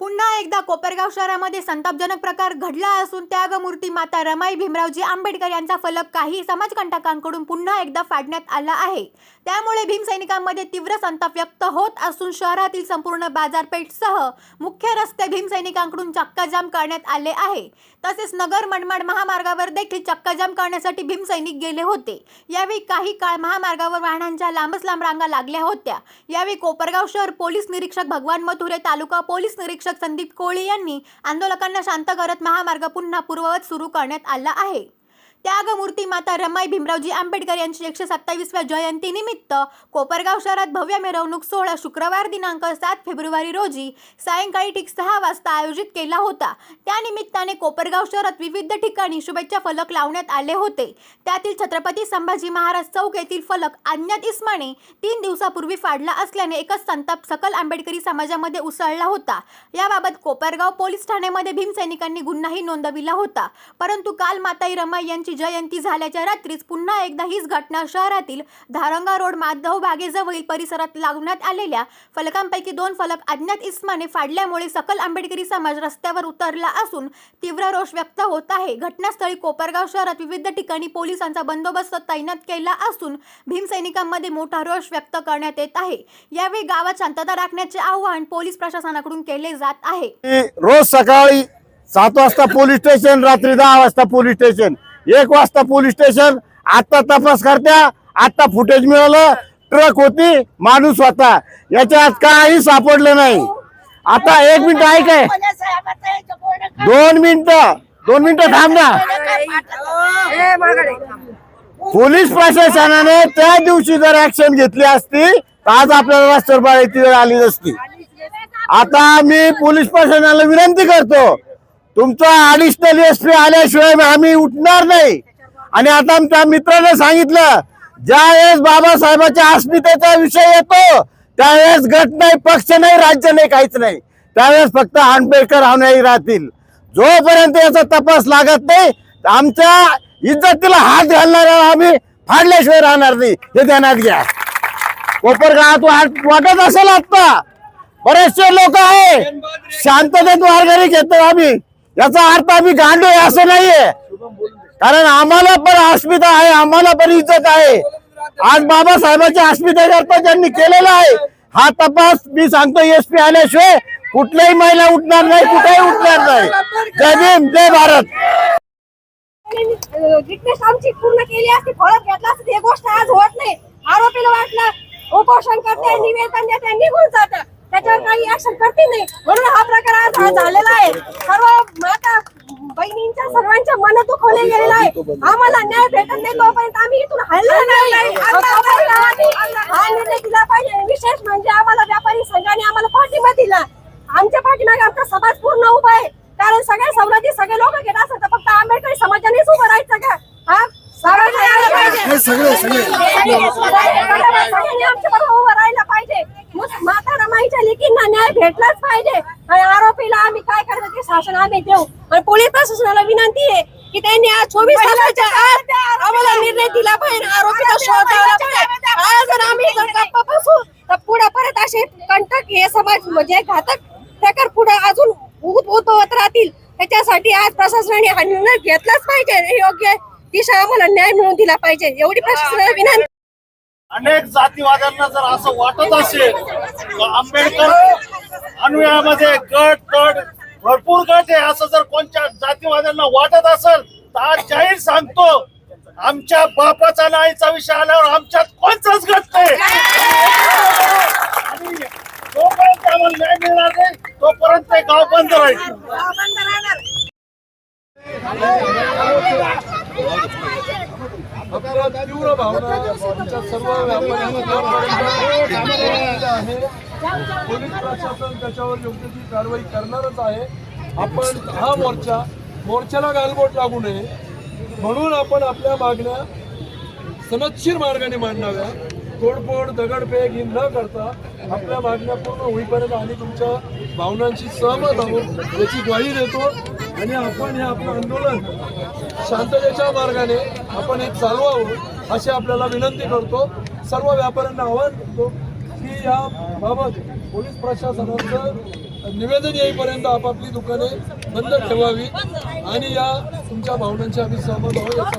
पुन्हा एकदा कोपरगाव शहरामध्ये संतापजनक प्रकार घडला असून त्यागमूर्ती माता रमाई भीमरावजी आंबेडकर यांचा फलक काही समाजकंटकांकडून पुन्हा एकदा फाडण्यात आला आहे. त्यामुळे भीमसैनिकांमध्ये तीव्र संताप व्यक्त होत असून शहरातील संपूर्ण बाजारपेठसह मुख्य रस्ते भीमसैनिकांकडून चक्काजाम करण्यात आले आहे. तसेच नगर मनमाड महामार्गावर देखील चक्काजाम करण्यासाठी भीमसैनिक गेले होते. यावेळी काही काळ महामार्गावर वाहनांच्या लांबच लांब रांगा लागल्या होत्या. यावेळी कोपरगाव शहर पोलीस निरीक्षक भगवान मथुरे तालुका पोलीस निरीक्षक संदीप कोळी यांनी आंदोलकांना शांत करत महामार्ग पुन्हा पूर्ववत सुरू करण्यात आला आहे. त्यागमूर्ती माता रमाई भीमरावजी आंबेडकर यांची एकशे सत्तावीसव्या जयंतीनिमित्त कोपरगाव शहरात भव्य मिरवणूक सोहळा शुक्रवार दिनांक सात फेब्रुवारी रोजी सायंकाळी ठीक सहा वाजता आयोजित केला होता. त्यानिमित्ताने कोपरगाव शहरात विविध ठिकाणी शुभेच्छा फलक लावण्यात आले होते. त्यातील छत्रपती संभाजी महाराज चौक येथील फलक अज्ञात इस्माने तीन दिवसापूर्वी फाडला असल्याने एकच संताप सकल आंबेडकरी समाजामध्ये उसळला होता. याबाबत कोपरगाव पोलीस ठाण्यामध्ये भीमसैनिकांनी गुन्हाही नोंदविला होता. परंतु काल माताई रमाई यांची जयंती झाल्याच्या रात्रीच पुन्हा एकदा हीच घटना शहरातील धारंगा रोड माधव बागेजवळील परिसरात लावण्यात आलेल्या फलकांपैकी दोन फलक अज्ञात इस्माने फाडल्यामुळे सकल आंबेडकरी समाज रस्त्यावर उतरला असून तीव्र रोष व्यक्त होत आहे. घटनास्थळी कोपरगाव शहरात विविध ठिकाणी पोलिसांचा बंदोबस्त तैनात केला असून भीमसैनिकांमध्ये मोठा रोष व्यक्त करण्यात येत आहे. यावेळी गावात शांतता राखण्याचे आवाहन पोलीस प्रशासनाकडून केले जात आहे. रोज सकाळी सात वाजता पोलीस स्टेशन रात्री दहा वाजता पोलीस स्टेशन. एक वाजता पोलीस स्टेशन आता तपास करत्या आता फुटेज मिळालं ट्रक होती माणूस होता. याच्यात काही सापडलं नाही. आता एक मिनिट ऐकाय दोन मिनिटं दोन मिनिटं थांब ना. पोलीस प्रशासनाने त्या दिवशी जर ऍक्शन घेतली असती तर आज आपल्याला राष्ट्रपती आली नसती. आता मी पोलीस प्रशासनाला विनंती करतो तुमचा अडिशनल एस पी आल्याशिवाय आम्ही उठणार नाही. आणि आता आमच्या मित्राने सांगितलं ज्या वेळेस बाबासाहेबांच्या अस्मितेचा विषय येतो त्यावेळेस गट नाही पक्ष नाही राज्य नाही काहीच नाही. त्यावेळेस फक्त आंबेडकर अनुयायी राहतील. जोपर्यंत याचा तपास लागत नाही आमच्या इज्जतीला हात घालणाऱ्या आम्ही फाडल्याशिवाय राहणार नाही. हे ध्यानात घ्या. कोपरगावात वाट वाटत असेल आत्ता. बरेचसे लोक आहे. शांततेत वारकरी घेतो आम्ही. याचा अर्थ आम्ही गांडो आहे असं नाहीये. कारण आम्हाला पण अस्मिता आहे आम्हाला पण इज्जत आहे. आज बाबासाहेबांच्या अस्मितेकरता ज्यांनी केलेला आहे हा तपास मी सांगतो एस पी आल्याशिवाय कुठल्याही महिला उठणार नाही कुठेही उठणार नाही. जय भीम जय भारत. रिक्वेस्ट आमची पूर्ण केली असती फळत घेतला असती ही गोष्ट आज होत नाही. आरोपीला वाटलं उपोषण करते निवेदन देते निघून जात. त्याच्यावर काही ऍक्शन करते नाही. म्हणून हा प्रकार आज हा झालेला आहे. सर्व माता बहिणींच्या सर्वांच्या मन दुखवले गेलेलं आहे. आम्हाला न्याय भेटत नाही तोपर्यंत आम्ही इथून हल्ला नाही. हा निर्णय दिला पाहिजे. विशेष म्हणजे आम्हाला व्यापारी संघाने आम्हाला पाठिंबा दिला. आमच्या पाठीमागे आमचा समाज पूर्ण उभा आहे. कारण सगळ्या सवलती सगळे लोक घेत असतात. फक्त आंबेडकरी समाजानेच उभं राहायचं का? हा? सगळ्यांनी आलं पाहिजे. सगळ्यांनी आमच्या बरोबर उभं राहायला पाहिजे मुस- माता रमाईच्या लेकींना न्याय भेटलाच पाहिजे. आणि आरोपीला आम्ही काय करायचं ते शासन आम्ही देऊ. आणि पोलीस प्रशासनाला विनंती आहे की त्यांनी आज चोवीस तासाच्या आत आम्हाला निर्णय दिला पाहिजे. आरोपीचा शोध लावला पाहिजे आज जर आम्ही जर गप्प बसू तर पुढे परत असे कंटक हे समाज म्हणजे घातक प्रकार पुढे अजून उद्भवत राहतील. त्याच्यासाठी आज प्रशासनाने हा निर्णय घेतलाच पाहिजे. हे योग्य दिशा आम्हाला न्याय मिळवून दिला पाहिजे. एवढी प्रशासनाला विनंती. अनेक जातीवाद्यांना जर असं वाटत असेल तर आंबेडकर अनुयायामध्ये गट गट भरपूर गट आहे. असं जर कोणत्या जातीवाद्यांना वाटत असेल तर आज जाहीर सांगतो आमच्या बापाचा नाईचा विषय आल्यावर आमच्यात कोणताच गट नाही. आणि जोपर्यंत आम्हाला न्याय मिळणार नाही तोपर्यंत ते गाव बंद राहील. तीव्र भावना सर्व आहे. पोलीस प्रशासन त्याच्यावर योग्य ती कारवाई करणारच आहे. आपण हा मोर्चा मोर्चाला गालबोट लागू नये. म्हणून आपण आपल्या मागण्या सनदशीर मार्गाने मांडाव्या. तोडफोड दगडफेक ही न करता आपल्या मागण्या पूर्ण होईपर्यंत आणि तुमच्या भावनांशी सहमत आहोत याची ग्वाही देतो. आणि आपण हे आपलं आंदोलन शांततेच्या मार्गाने आपण हे चालवावं अशी आपल्याला विनंती करतो. सर्व व्यापाऱ्यांना आव्हान करतो. याबाबत पोलीस प्रशासनाचं निवेदन येईपर्यंत आपापली दुकाने बंद ठेवावी आणि या तुमच्या भावनांच्या आम्ही सहमत आहोत याचा